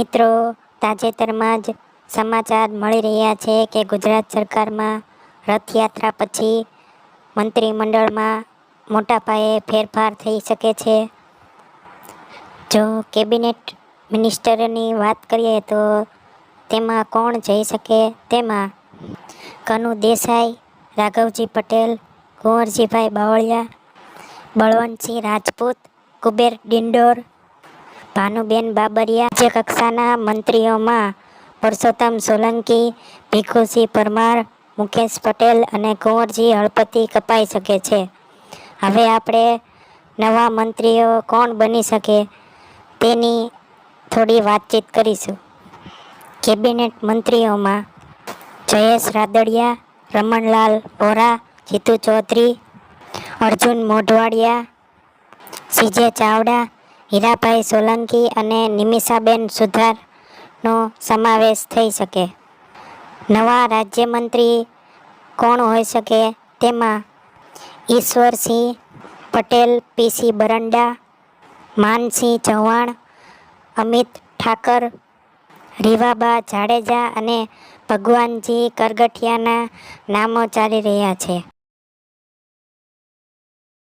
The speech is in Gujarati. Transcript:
મિત્રો, તાજેતરમાં જ સમાચાર મળી રહ્યા છે કે ગુજરાત સરકારમાં રથયાત્રા પછી મંત્રીમંડળમાં મોટા પાયે ફેરફાર થઈ શકે છે. જો કેબિનેટ મિનિસ્ટરની વાત કરીએ તો તેમાં કોણ જઈ શકે? તેમાં કનુ દેસાઈ, રાઘવજી પટેલ, કુંવરજીભાઈ બાવળિયા, બળવંતસિંહ રાજપૂત, કુબેર ડિંડોર ભાનુબેન બાબરિયા રાજ્ય કક્ષાના મંત્રીઓમાં પરસોત્તમ સોલંકી ભીખુસિંહ પરમાર, મુકેશ પટેલ અને કુંવરજી હળપતિ કપાઈ શકે છે. હવે આપણે નવા મંત્રીઓ કોણ બની શકે તેની થોડી વાતચીત કરીશું. કેબિનેટ મંત્રીઓમાં જયેશ રાદડિયા, રમણલાલ વોરા, જીતુ ચૌધરી, અર્જુન મોઢવાડિયા, સીજે ચાવડા હીરાભાઈ સોલંકી અને નિમિષાબેન સુધારનો સમાવેશ થઈ શકે. નવા રાજ્યમંત્રી કોણ હોઈ શકે તેમાં ઈશ્વરસિંહ પટેલ, પીસી બરંડા, માનસિંહ ચૌહાણ, અમિત ઠાકર, રીવાબા જાડેજા અને ભગવાનજી કરગઠિયાના નામો ચાલી રહ્યા છે.